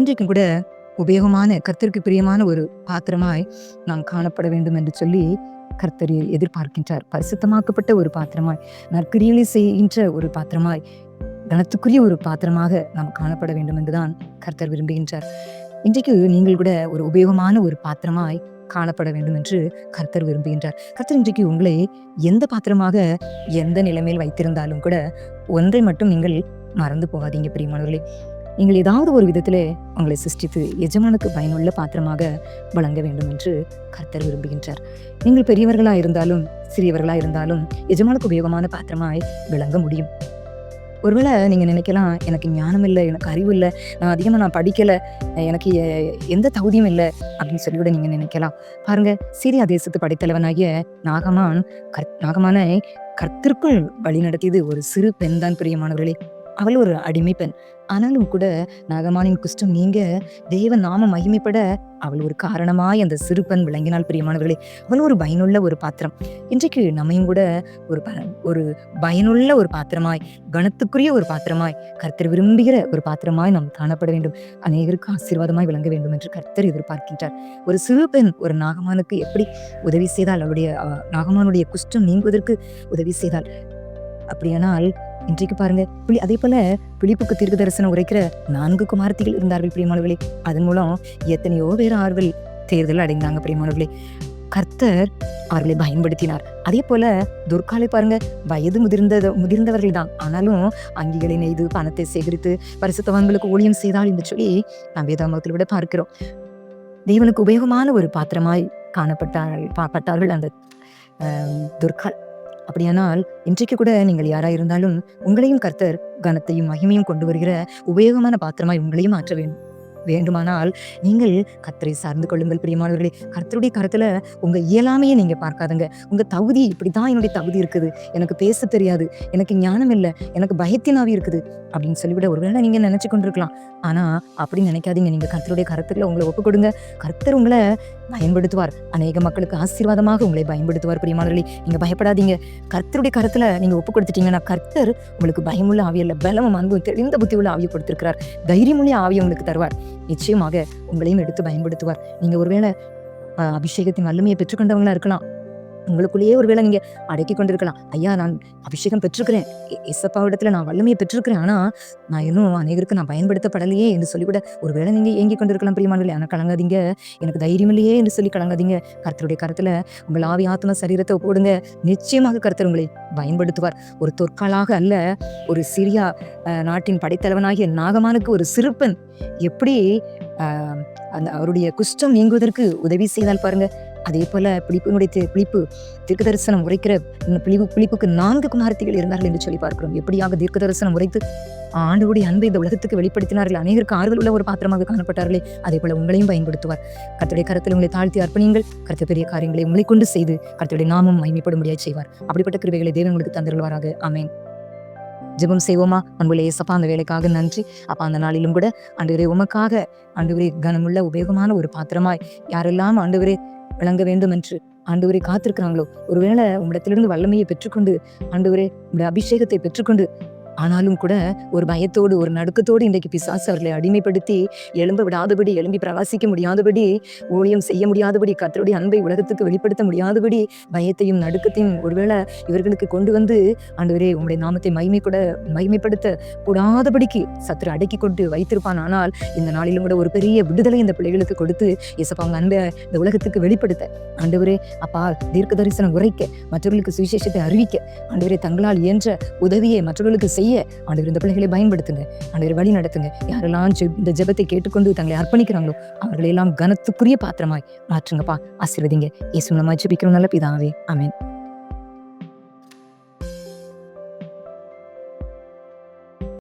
இன்றைக்கும் கூட உபயோகமான கர்த்தருக்கு பிரியமான ஒரு பாத்திரமாய் நாம் காணப்பட வேண்டும் என்று சொல்லி கர்த்தர் எதிர்பார்க்கின்றார். பரிசுத்தமாக்கப்பட்ட ஒரு பாத்திரமாய் நற்கிரியலை செய்கின்ற ஒரு பாத்திரமாய் கனத்துக்குரிய ஒரு பாத்திரமாக நாம் காணப்பட வேண்டும் என்றுதான் கர்த்தர் விரும்புகின்றார். இன்றைக்கு நீங்கள் கூட ஒரு உபயோகமான ஒரு பாத்திரமாய் காணப்பட வேண்டும் என்று கர்த்தர் விரும்புகின்றார். கர்த்தர் இன்றைக்கு உங்களை எந்த பாத்திரமாக எந்த நிலைமையில் வைத்திருந்தாலும் கூட ஒன்றை மட்டும் நீங்கள் மறந்து போகாதீங்க பிரியமானவர்களே. நீங்கள் ஏதாவது ஒரு விதத்திலே உங்களை சிருஷ்டித்து எஜமானுக்கு பயனுள்ள பாத்திரமாக வழங்க வேண்டும் என்று கர்த்தர் விரும்புகின்றார். நீங்கள் பெரியவர்களாக இருந்தாலும் சிறியவர்களாக இருந்தாலும் எஜமானுக்கு உபயோகமான பாத்திரமாய் விளங்க முடியும். ஒருவேளை நீங்கள் நினைக்கலாம் எனக்கு ஞானம் இல்லை எனக்கு அறிவு இல்லை நான் அதிகமாக நான் படிக்கலை எனக்கு எந்த தகுதியும் இல்லை அப்படின்னு சொல்லி கூட நினைக்கலாம். பாருங்கள் சீரியா தேசத்து படைத்தலைவனாகிய நாகமான் கர் நாகமானை கர்த்தருக்குள் வழி நடத்தியது ஒரு சிறு பெண் தான் பிரியமானவர்களே. அவள் ஒரு அடிமை பெண். ஆனாலும் கூட நாகமானின் குஷ்டம் நீங்க தேவ நாம மகிமைப்பட அவள் ஒரு காரணமாய் அந்த சிறு பெண் விளங்கினாள் பிரியமானவர்களே. அவள் ஒரு பயனுள்ள ஒரு பாத்திரம். இன்றைக்கு நம்மையும் கூட ஒரு ப- ஒரு பயனுள்ள ஒரு பாத்திரமாய் கணத்துக்குரிய ஒரு பாத்திரமாய் கர்த்தர் விரும்புகிற ஒரு பாத்திரமாய் நாம் காணப்பட வேண்டும். அநேகருக்கு ஆசீர்வாதமாய் விளங்க வேண்டும் என்று கர்த்தர் எதிர்பார்க்கின்றார். ஒரு சிறு பெண் ஒரு நாகமானுக்கு எப்படி உதவி செய்தால் அவளுடைய நாகமானுடைய குஷ்டம் நீங்குவதற்கு உதவி செய்தால்? அப்படியானால் இன்றைக்கு பாருங்க புலி அதே போல பிலிப்புக்கு தீர்க்க தரிசனம் உரைக்கிற நான்கு குமார்த்திகள் இருந்தார்கள் பிரியமானவர்களே. அதன் மூலம் எத்தனையோ பேர் ஆர்வல் தேர்தல் அடைந்தாங்க பிரியமானவர்களே. கர்த்தர் அவர்களை பயன்படுத்தினார். அதே போல துர்காலை பாருங்க வயது முதிர்ந்த முதிர்ந்தவர்கள் தான். ஆனாலும் அங்கிகளை நெய்து பணத்தை சேகரித்து பரிசுத்தவான்களுக்கு ஊழியம் செய்தால் என்று சொல்லி நாம் வேதாமத்தில் விட பார்க்கிறோம். தேவனுக்கு உபயோகமான ஒரு பாத்திரமாய் காணப்பட்டார்கள் பா- பட்டார்கள் அந்த துர்கால் அப்படியானால் இன்றைக்கு கூட நீங்கள் யாரா இருந்தாலும் உங்களையும் கர்த்தர் கனத்தையும் மகிமையும் கொண்டு வருகிற உபயோகமான பாத்திரமாய் உங்களையும் மாற்ற வேண்டும். வேண்டுமானால் நீங்கள் கர்த்தரை சார்ந்து கொள்ளுங்கள். பிரியமானவர்களே கர்த்தருடைய கருத்தில் உங்கள் இயலாமையை நீங்கள் பார்க்காதுங்க. உங்கள் தகுதி இப்படி தான் என்னுடைய தகுதி இருக்குது. எனக்கு பேச தெரியாது. எனக்கு ஞானம் இல்லை. எனக்கு பயத்தினாவி இருக்குது. அப்படின்னு சொல்லிவிட ஒருவேளை நீங்கள் நினச்சி கொண்டிருக்கலாம். ஆனால் அப்படி நினைக்காதீங்க. நீங்கள் கர்த்தருடைய கருத்துக்களை உங்களை ஒப்பு கொடுங்க. கர்த்தர் உங்களை பயன்படுத்துவார். அநேக மக்களுக்கு ஆசீர்வாதமாக உங்களை பயன்படுத்துவார். பிரியமானவர்களே நீங்கள் பயப்படாதீங்க. கர்த்தருடைய கருத்தில் நீங்கள் ஒப்பு கொடுத்துட்டீங்கன்னா கர்த்தர் உங்களுக்கு பயமுள்ள ஆவியல்ல பலமும் அன்பும் தெளிந்த புத்தி உள்ள ஆவியை கொடுத்திருக்கிறார். தைரியமுள்ள ஆவியை உங்களுக்கு தருவார். நிச்சயமாக உங்களையும் எடுத்து பயன்படுத்துவார். நீங்கள் ஒருவேளை அபிஷேகத்தின் வல்லமையை பெற்றுக்கொண்டவங்களா இருக்கலாம். உங்களுக்குள்ளேயே ஒருவேளை நீங்க அடக்கி கொண்டிருக்கலாம். ஐயா நான் அபிஷேகம் பெற்றிருக்கிறேன். இசப்பாவிடத்துல நான் வல்லமையை பெற்றிருக்கிறேன். ஆனா நான் இன்னும் அநேகருக்கு நான் பயன்படுத்தப்படலையே என்று சொல்லிவிட ஒருவேளை நீங்க ஏங்கி கொண்டிருக்கலாம் பிரியமானவர்களே ஆனால் கலங்காதீங்க. எனக்கு தைரியம் இல்லையே என்று சொல்லி கலங்காதீங்க. கருத்தருடைய கருத்துல உங்கள் ஆவி ஆத்ம சரீரத்தை போடுங்க. நிச்சயமாக கருத்தர் உங்களை பயன்படுத்துவார். ஒரு தொற்காலாக அல்ல ஒரு சிரியா நாட்டின் படைத்தலைவனாகிய நாகமானுக்கு ஒரு சிறுப்பன் எப்படி அந்த அவருடைய குஷ்டம் நீங்குவதற்கு உதவி செய்தால் பாருங்க. அதே போல பிடிப்பினுடைய தி- தீர்க்க தரிசனம் உரைக்கிற இந்த பிழிப்புக்கு நான்கு குமாரத்திகள் இருந்தார்கள் என்று சொல்லி பார்க்கிறோம். எப்படியாக தீர்க்க தரிசனம் உரைத்து ஆண்டவருடைய அன்பை இந்த உலகத்துக்கு வெளிப்படுத்தினார்கள். அநேகருக்கு ஆறுதல் உள்ள ஒரு பாத்திரமாக காணப்பட்டார்களே. அதே போல உங்களையும் பயன்படுத்துவார். கர்த்தருடைய கருத்தில் உங்களை தாழ்த்தி அர்ப்பணியுங்கள். கருத்து பெரிய காரியங்களை உங்களை கொண்டு செய்து கர்த்தருடைய நாமம் மகிமைப்படும்படியாக செய்வார். அப்படிப்பட்ட கிருவைகளை தேவன் உங்களுக்கு தந்திருவாராக அமேன் ஜெபம் செய்வோமா? அன்புள்ள ஏசப்பா அந்த வேலைக்காக நன்றி. அப்பா அந்த நாளிலும் கூட ஆண்டவரே உமக்காக ஆண்டவரே கனமுள்ள உபயோகமான ஒரு பாத்திரமாய் யாரெல்லாம் ஆண்டவரே விளங்க வேண்டும் என்று ஆண்டவரே காத்திருக்கிறாங்களோ? ஒருவேளை உம்மிடத்திலிருந்து வல்லமையை பெற்றுக்கொண்டு ஆண்டவரே உடைய அபிஷேகத்தை பெற்றுக்கொண்டு ஆனாலும் கூட ஒரு பயத்தோடு ஒரு நடுக்கத்தோடு இன்றைக்கு பிசாசு அவர்களை அடிமைப்படுத்தி எழும்ப விடாதபடி எழும்பி பிரகாசிக்க முடியாதபடி ஊழியம் செய்ய முடியாதபடி கத்தருடைய அன்பை உலகத்துக்கு வெளிப்படுத்த முடியாதபடி பயத்தையும் நடுக்கத்தையும் ஒருவேளை இவர்களுக்கு கொண்டு வந்து ஆண்டவரே உங்களுடைய நாமத்தை மகிமை கூட மகிமைப்படுத்த கூடாதபடிக்கு சத்துரு அடக்கி கொண்டு வைத்திருப்பான். ஆனால் இந்த நாளிலும் கூட ஒரு பெரிய விடுதலை இந்த பிள்ளைகளுக்கு கொடுத்து இயேசப்பா அவங்க அன்பை இந்த உலகத்துக்கு வெளிப்படுத்த. ஆண்டவரே அப்பா தீர்க்க தரிசனம் உரைக்க மற்றவர்களுக்கு சுவிசேஷத்தை அறிவிக்க ஆண்டவரே தங்களால் இயன்ற உதவியை மற்றவர்களுக்கு செய்ய ஆண்டவர் இந்த பிள்ளைகளை பயன்படுத்துங்க. ஆண்டவர் வழி நடத்துங்க. யாரெல்லாம் இந்த ஜெபத்தை கேட்டுக்கொண்டு தங்களை அர்ப்பணிக்கிறாங்களோ அவர்களை எல்லாம் கனத்துக்குரிய பாத்திரமாய் மாற்றுங்கப்பா. ஆசீர்வதிங்க. இயேசு நம்ம ஜெபிக்கிறோம். நல்ல பிதாவே. அமேன்